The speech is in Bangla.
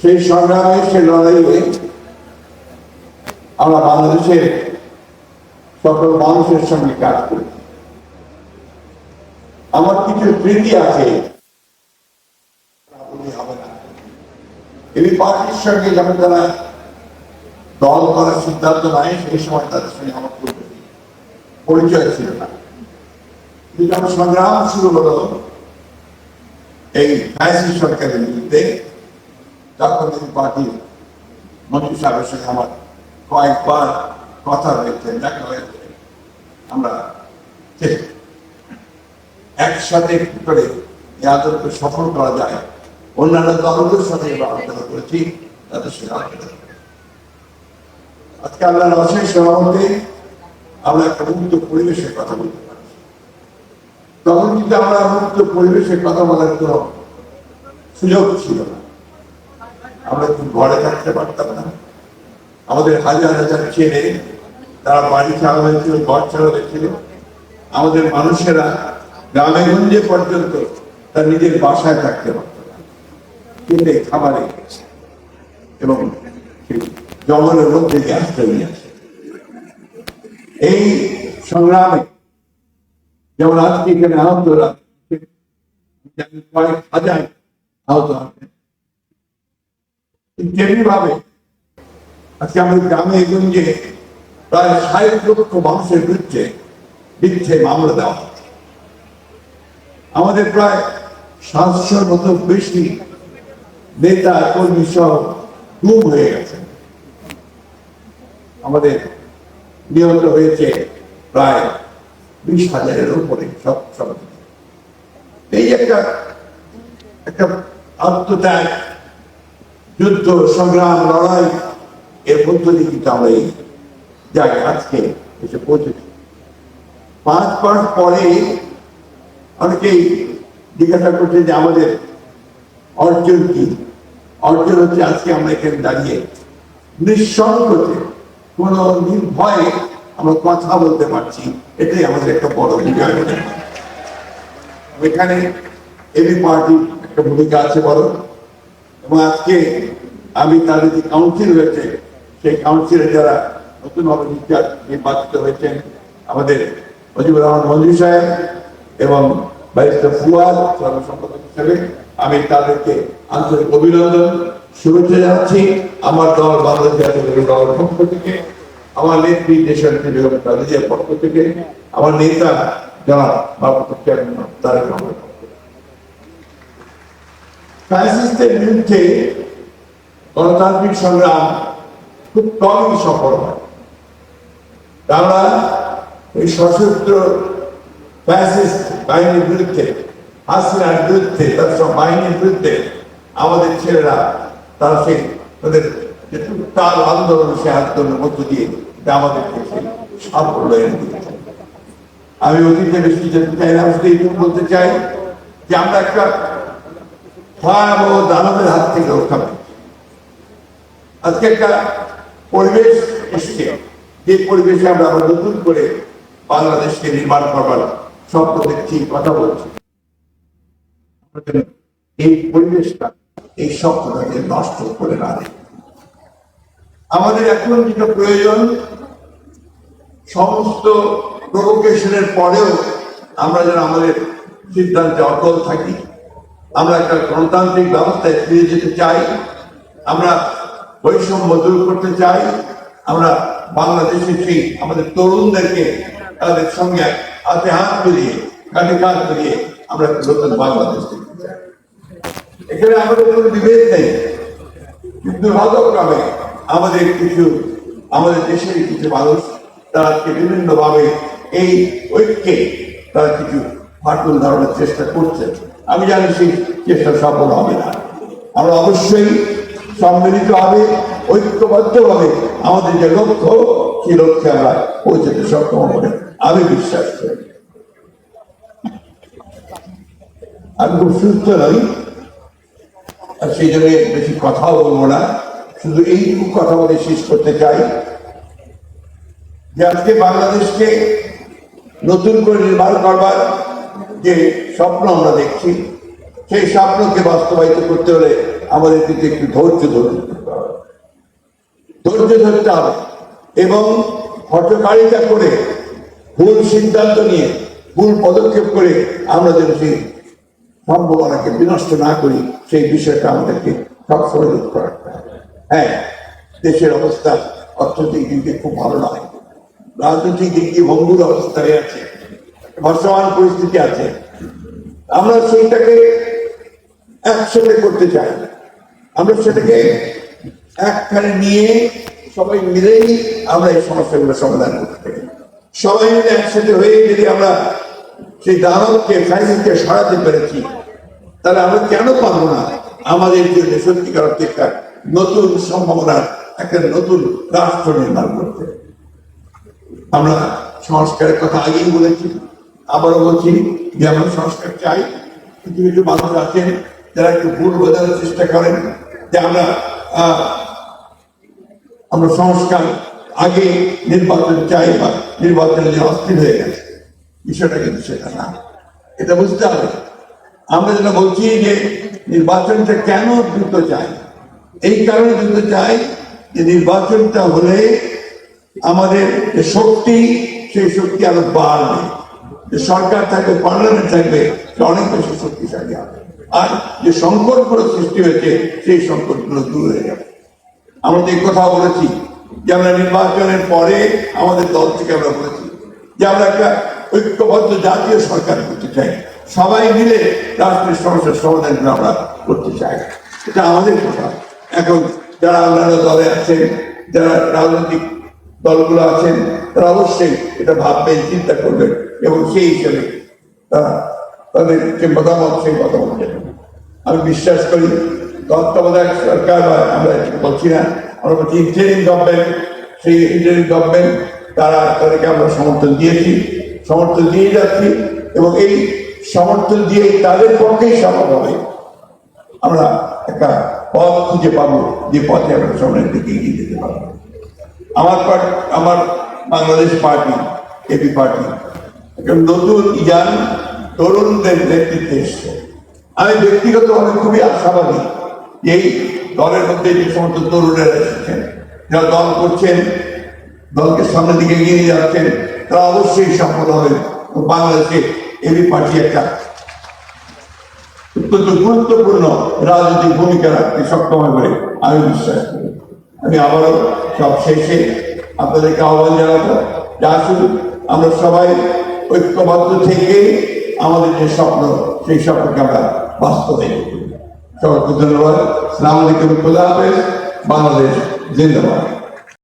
সেই সংগ্রামে, সেই লড়াইয়ে আমরা বাংলাদেশের সকল মানুষের সঙ্গে কাজ করি। আমার কিছু স্মৃতি আছে। এই পার্টির সঙ্গে যখন তারা দল করার সিদ্ধান্ত নেয়, সেই সময় তাদের সঙ্গে আমার পরিচয় ছিল না। সংগ্রাম শুরু হলো, এই সরকারের বিরুদ্ধে এই পার্টির মন্ত্রী সাহেবের সঙ্গে আমার কয়েকবার কথা হয়েছে, দেখা হয়েছে। আমরা একসাথে কি করে এই সফল করা যায়, অন্যান্য দলগুলোর সাথে আমরা আলোচনা করেছি, তাদের সঙ্গে আলোচনা আজকে আল্লাহর অশেষ সভাপতি আমরা একটা মুক্ত পরিবেশের কথা বলতে পারছি। তখন কিন্তু আমরা মুক্ত পরিবেশের কথা বলার কোনো সুযোগ ছিল না। আমরা একটু ঘরে থাকতে পারতাম না। আমাদের হাজার হাজার ছেলে, তারা বাড়ি ছাড়া হয়েছিল, ঘর ছাড়া হয়েছিল। আমাদের মানুষেরা গ্রামে গঞ্জে পর্যন্ত তার নিজের বাসায় থাকতে পারত না। কিন্তু খাবারে এবং জঙ্গলের মধ্যে দিয়ে আশ্রয় নিয়েছে। এই সংগ্রামে যেমন আজকে এখানে আহতরা কয়েক হাজার আহত হবে আজকে আমাদের গ্রামে প্রায় ষাট লক্ষ মানুষের বিরুদ্ধে মামলা দেওয়া আমাদের প্রায় বেশি নেতা, কর্মী সহ গুম হয়ে গেছে। আমাদের নিহত হয়েছে প্রায় বিশ হাজারের উপরে সব সব এই একটা একটা আত্মত্যাগ যুদ্ধ, সংগ্রাম, লড়াই, এর মধ্য দিয়ে কিন্তু আমরা এই জায়গায় আজকে এসে পৌঁছেছি। পাঁচ মাস পরে অনেকেই জিজ্ঞাসা করছে যে আমাদের অর্জন কি? অর্জন হচ্ছে আজকে আমরা এখানে দাঁড়িয়ে নিঃসংকোচে কোন নির্ভয়ে আমরা কথা বলতে পারছি, এটাই আমাদের একটা বড় বিজয়। এখানে এবি পার্টি একটা ভূমিকা আছে বড় এবং আজকে আমি তাদের যে কাউন্সিল হয়েছে সেই কাউন্সিলে যারা নতুন ভাবে নির্বাচিত হয়েছেন, আমাদের মুজিবুর রহমান মঞ্জু সাহেব এবং ব্যারিস্টার ফুয়াদ সর্বসম্পাদক হিসেবে আমি তাদেরকে আন্তরিক অভিনন্দন, শুভেচ্ছা জানাচ্ছি আমার দল বাংলাদেশ জাতীয় দলের পক্ষ থেকে, আমার নেত্রী দেশের বেগম পক্ষ থেকে, আমার নেতা যারা ভারপ্রাপ্ত চেয়ারম্যান রহমানের পক্ষ থেকে। ফ্যাসিস্টের বিরুদ্ধে গণতান্ত্রিক সংগ্রাম খুব কমই সফল হয়। তারা এই সশস্ত্র ফ্যাসিস্ট বাহিনীর বিরুদ্ধে, হাসিনার বিরুদ্ধে তার সব বাহিনীর বিরুদ্ধে আমাদের ছেলেরা, তারা সেই তাদের যে তার আন্দোলন সে আন্দোলনের মধ্য দিয়ে আমাদেরকে সেই সাফল্য এনে দিয়েছে। আমি অতীতে বেশি যেতে চাই না বলতে চাই যে আমরা একটা ভয়াবহ দানবের হাত থেকে রক্ষা পেয়েছি আজকে একটা পরিবেশ এসছে। যে পরিবেশে আমরা আবার নতুন করে বাংলাদেশকে নির্মাণ করবার স্বপ্ন দেখছি, কথা বলছি। এই পরিবেশটা, এই স্বপ্নটাকে নষ্ট করে না আমাদের এখন যেটা প্রয়োজন, সমস্ত প্রভোকেশনের পরেও আমরা যেন আমাদের সিদ্ধান্তে অটল থাকি। আমরা একটা গণতান্ত্রিক ব্যবস্থায় ফিরে যেতে চাই, আমরা বৈষম্য দূর করতে চাই, আমরা বাংলাদেশের সেই আমাদের তরুণদেরকে তাদের সঙ্গে হাতে হাত মিলিয়ে, কাঁধে কাঁধ মিলিয়ে আমরা নতুন বাংলাদেশ দেখতে চাই। এখানে আমাদের কোনো বিভেদ নেই। কিন্তু দুর্ভাগ্যক্রমে আমাদের কিছু, আমাদের দেশের কিছু মানুষ, তারা আজকে বিভিন্ন এই ঐক্যে তারা কিছু ফাটল ধরানোর চেষ্টা করছে। আমি জানি সেই চেষ্টা সফল হবে না। আমরা অবশ্যই সম্মিলিত হবে ঐক্যবদ্ধ ভাবে আমাদের যে লক্ষ্য, সেই লক্ষ্যে আমরা পৌঁছতে সক্ষম হবে আমি বিশ্বাস করি। আমি খুব সুস্থ নই, আর সেই জন্য বেশি কথাও বলব না। শুধু এইটুকু কথা বলে শেষ করতে চাই যে আজকে বাংলাদেশকে নতুন করে নির্মাণ করবার যে স্বপ্ন আমরা দেখছি, সেই স্বপ্নকে বাস্তবায়িত করতে হলে আমাদের কিন্তু একটু ধৈর্য ধরে থাকতে হবে। ধৈর্য ধরতে হবে এবং হটকারিতা করে ভুল সিদ্ধান্ত নিয়ে ভুল পদক্ষেপ করে আমরা যেন সেই সম্ভাবনাকে বিনষ্ট না করি, সেই বিষয়টা আমাদেরকে সবসময় লক্ষ্য রাখতে হবে। হ্যাঁ দেশের অবস্থা অর্থনৈতিক দিক দিয়ে খুব ভালো নয়। রাজনৈতিক দিক দিয়ে ভঙ্গুর অবস্থায় আছে। বর্তমান পরিস্থিতি আছে। আমরা সেইটাকে একসাথে করতে চাই। আমরা সেটাকে একখানে নিয়ে সবাই মিলেই আমরা এই সমস্যাগুলো সমাধান করতে সবাই মিলে একসাথে হয়ে যদি আমরা সেই দানবকে ফাইনালকে সরাতে পেরেছি, তাহলে আমরা কেন পারব না? আমাদের জন্য সত্যিকার অর্থে একটা নতুন সম্ভাবনার, একটা নতুন রাষ্ট্র নির্মাণ করতে। আমরা সংস্কারের কথা আগেই বলেছি। আবারও বলছি, যে আমরা সংস্কার চাই। কিছু কিছু মানুষ আছেন, যারা একটু ভুল বোঝানোর চেষ্টা করেন, যে আমরা আমরা সংস্কার আগে নির্বাচন চাই বা নির্বাচনে যে অস্থির হয়ে গেছে। বিষয়টা কিন্তু সেটা না। এটা বুঝতে হবে। আমরা যেটা বলছি যে নির্বাচনটা কেন দ্রুত চাই? এই কারণে দ্রুত চাই যে নির্বাচনটা হলে আমাদের শক্তি, সেই শক্তি আরও বাড়বে। যে সরকার থাকবে, পার্লামেন্ট থাকবে অনেক বেশি শক্তিশালী হবে। আর যে সংকটগুলো সৃষ্টি হয়েছে, সেই সংকটগুলো দূর হয়ে যাবে। আমরা তো কথা বলেছি যে আমরা নির্বাচনের পরে আমাদের দল থেকে আমরা বলেছি যে আমরা একটা ঐক্যবদ্ধ জাতীয় সরকার করতে চাই। সবাই মিলে রাষ্ট্রের সমস্যার সমাধান আমরা করতে চাই। এটা আমাদের কথা। এখন যারা অন্যান্য দলে আছেন, যারা রাজনৈতিক দলগুলো আছেন, তারা অবশ্যই এটা ভাববেন, চিন্তা করবেন। এবং সেই হিসেবে তারা তাদের যে মতামত, সেই মতামত আমি বিশ্বাস করি, তত্ত্বাবধায়ক সরকার বা আমরা বলছি না, আমরা বলছি ইন্টারিম গভর্নমেন্ট সেই ইন্টারিম গভর্নমেন্ট তারা তাদেরকে আমরা সমর্থন দিয়েছি, সমর্থন দিয়ে যাচ্ছি এবং এই সমর্থন দিয়ে তাদের পক্ষেই সম্ভব হবে। আমরা একটা পথ খুঁজে পাবো, যে পথে আমরা সামনের দিকে এগিয়ে যেতে পারব। আমার পার্ট আমার বাংলাদেশ পার্টি এপি পার্টি নতুন ইয়াং তরুণদের নেতৃত্বে এসছে। আমি ব্যক্তিগতভাবে খুবই আশাবাদী এই দলের মধ্যে যে সমস্ত তরুণেরা এসেছেন, যারা দল করছেন, দলকে সামনের দিকে এগিয়ে নিয়ে যাচ্ছেন, তারা অবশ্যই সফল এবং বাংলাদেশে এবি পার্টি একটা অত্যন্ত গুরুত্বপূর্ণ রাজনৈতিক ভূমিকা রাখতে সক্ষম হবে আমি বিশ্বাস করি। আমি আবারও সব শেষে আপনাদেরকে আহ্বান জানাব যে আসুন, আমরা সবাই ঐক্যবদ্ধ থেকে আমাদের যে স্বপ্ন, সেই স্বপ্নকে আমরা বাস্তবে সবাইকে ধন্যবাদ। সালাম আলাইকুম। খুদা হাফেজ। বাংলাদেশ জিন্দাবাদ।